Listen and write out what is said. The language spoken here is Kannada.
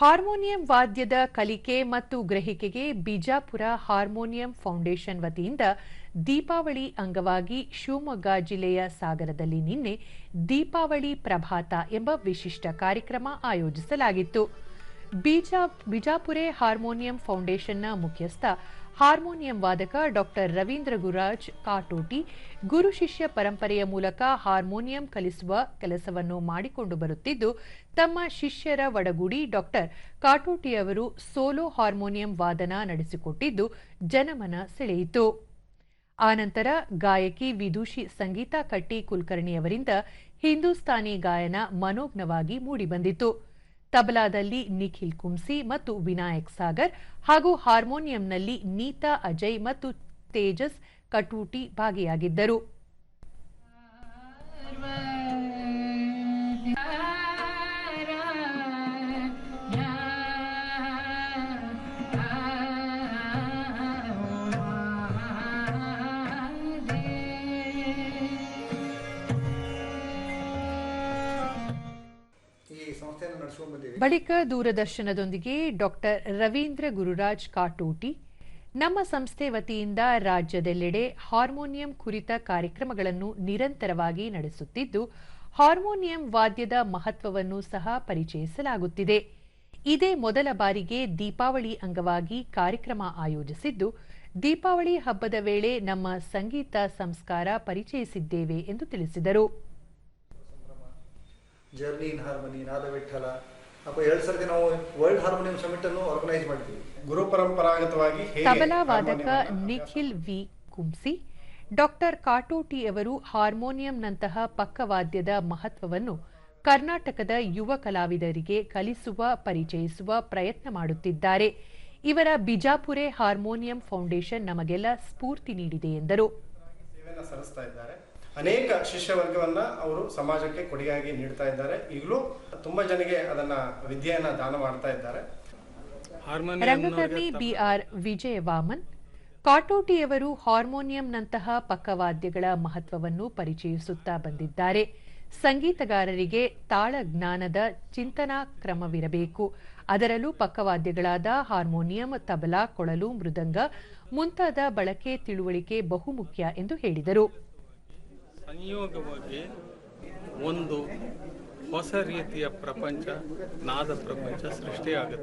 ಹಾರ್ಮೋನಿಯಂ ವಾದ್ಯದ ಕಲಿಕೆ ಮತ್ತು ಗ್ರಹಿಕೆಗೆ ಬಿಜಾಪುರ ಹಾರ್ಮೋನಿಯಂ ಫೌಂಡೇಶನ್ ವತಿಯಿಂದ ದೀಪಾವಳಿ ಅಂಗವಾಗಿ ಶಿವಮೊಗ್ಗ ಜಿಲ್ಲೆಯ ಸಾಗರದಲ್ಲಿ ನಿನ್ನೆ ದೀಪಾವಳಿ ಪ್ರಭಾತ ಎಂಬ ವಿಶಿಷ್ಟ ಕಾರ್ಯಕ್ರಮ ಆಯೋಜಿಸಲಾಗಿತ್ತು. ಬಿಜಾ ಬಿಜಾಪುರೆ ಹಾರ್ಮೋನಿಯಂ ಫೌಂಡೇಶನ್ನ ಮುಖ್ಯಸ್ಥ ಹಾರ್ಮೋನಿಯಂ ವಾದಕ ಡಾಕ್ಟರ್ ರವೀಂದ್ರ ಗುರಾಜ್ ಕಾಟೋಟಿ ಗುರು ಶಿಷ್ಯ ಪರಂಪರೆಯ ಮೂಲಕ ಹಾರ್ಮೋನಿಯಂ ಕಲಿಸುವ ಕೆಲಸವನ್ನು ಮಾಡಿಕೊಂಡು ಬರುತ್ತಿದ್ದು, ತಮ್ಮ ಶಿಷ್ಯರ ಒಡಗೂಡಿ ಡಾಕ್ಟರ್ ಕಾಟೋಟಿಯವರು ಸೋಲೋ ಹಾರ್ಮೋನಿಯಂ ವಾದನ ನಡೆಸಿಕೊಟ್ಟಿದ್ದು, ಜನಮನ ಸೆಳೆಯಿತು. ಆನಂತರ ಗಾಯಕಿ ವಿದುಷಿ ಸಂಗೀತಾ ಕಟ್ಟಿ ಕುಲಕರ್ಣಿಯವರಿಂದ ಹಿಂದೂಸ್ತಾನಿ ಗಾಯನ ಮನೋಜ್ಞವಾಗಿ ಮೂಡಿಬಂದಿತು ತಬಲಾದಲ್ಲಿ ನಿಖಿಲ್ ಕುಂಸಿ ಮತ್ತು ವಿನಾಯಕ್ ಸಾಗರ್ ಹಾಗೂ ಹಾರ್ಮೋನಿಯಂನಲ್ಲಿ ನೀತಾ ಅಜಯ್ ಮತ್ತು ತೇಜಸ್ ಕಟೂಟಿ ಭಾಗಿಯಾಗಿದ್ದರು. ಸಂಸ್ಥೆಯನ್ನು ಬಳಿಕ ದೂರದರ್ಶನದೊಂದಿಗೆ ಡಾಕ್ಟರ್ ರವೀಂದ್ರ ಗುರುರಾಜ್ ಕಾಟೋಟಿ, ನಮ್ಮ ಸಂಸ್ಥೆ ವತಿಯಿಂದ ರಾಜ್ಯದೆಲ್ಲೆಡೆ ಹಾರ್ಮೋನಿಯಂ ಕುರಿತ ಕಾರ್ಯಕ್ರಮಗಳನ್ನು ನಿರಂತರವಾಗಿ ನಡೆಸುತ್ತಿದ್ದು, ಹಾರ್ಮೋನಿಯಂ ವಾದ್ಯದ ಮಹತ್ವವನ್ನು ಸಹ ಪರಿಚಯಿಸಲಾಗುತ್ತಿದೆ. ಇದೇ ಮೊದಲ ಬಾರಿಗೆ ದೀಪಾವಳಿ ಅಂಗವಾಗಿ ಕಾರ್ಯಕ್ರಮ ಆಯೋಜಿಸಿದ್ದು, ದೀಪಾವಳಿ ಹಬ್ಬದ ವೇಳೆ ನಮ್ಮ ಸಂಗೀತ ಸಂಸ್ಕಾರ ಪರಿಚಯಿಸಿದ್ದೇವೆ ಎಂದು ತಿಳಿಸಿದರು. ಜರ್ನಿ ಇನ್ ಹಾರ್ಮನಿ ನಾದ ವಿಠಲ ಅಪ್ಪ ಎರಡು ಸರ್ತಿ ನಾವು ವರ್ಲ್ಡ್ ಹಾರ್ಮೋನಿಯಂ ಸಮಿಟ್ ಅನ್ನು ಆರ್ಗನೈಸ್ ಮಾಡಿದ್ದೀವಿ ಗುರು ಪರಂಪರಾಗತವಾಗಿ ತಬಲಾ ವಾದಕ ನಿಖಿಲ್ ವಿ. ಕುಂಸಿ ಡಾಕ್ಟರ್ ಕಾಟೋಟಿಯವರು ಹಾರ್ಮೋನಿಯಂನಂತಹ ಪಕ್ಕವಾದ್ಯದ ಮಹತ್ವವನ್ನು ಕರ್ನಾಟಕದ ಯುವ ಕಲಾವಿದರಿಗೆ ಕಲಿಸುವ ಪರಿಚಯಿಸುವ ಪ್ರಯತ್ನ ಮಾಡುತ್ತಿದ್ದಾರೆ. ಇವರ ಬಿಜಾಪುರೆ ಹಾರ್ಮೋನಿಯಂ ಫೌಂಡೇಶನ್ ನಮಗೆಲ್ಲ ಸ್ಫೂರ್ತಿ ನೀಡಿದೆ ಎಂದರು. ಅನೇಕ ಶಿಷ್ಯ ವರ್ಗವನ್ನ ಅವರು ಸಮಾಜಕ್ಕೆ ಕೊಡುಗೆಯಾಗಿ ನೀಡ್ತಾ ಇದ್ದಾರೆ. ಈಗಲೂ ತುಂಬಾ ಜನಗೆ ಅದನ್ನ ವಿದ್ಯೆಯನ್ನ ದಾನ ಮಾಡ್ತಾ ಇದ್ದಾರೆ. ರಂಗಕರ್ಮಿ ಬಿಆರ್ ವಿಜಯವಾಮನ್ ಕಾಟೋಟಿಯವರು ಹಾರ್ಮೋನಿಯಂನಂತಹ ಪಕ್ಕವಾದ್ಯಗಳ ಮಹತ್ವವನ್ನು ಪರಿಚಯಿಸುತ್ತಾ ಬಂದಿದ್ದಾರೆ. ಸಂಗೀತಗಾರರಿಗೆ ತಾಳ ಜ್ಞಾನದ ಚಿಂತನಾ ಕ್ರಮವಿರಬೇಕು. ಅದರಲ್ಲೂ ಪಕ್ಕವಾದ್ಯಗಳಾದ ಹಾರ್ಮೋನಿಯಂ ತಬಲಾ ಕೊಳಲು ಮೃದಂಗ ಮುಂತಾದ ಬಳಕೆ ತಿಳುವಳಿಕೆ ಬಹುಮುಖ್ಯ ಎಂದು ಹೇಳಿದರು. ಸಂಯೋಗವಾಗಿ ಒಂದು ಹೊಸ ರೀತಿಯ ಪ್ರಪಂಚ ನಾದ ಪ್ರಪಂಚ ಸೃಷ್ಟಿಯಾಗುತ್ತೆ.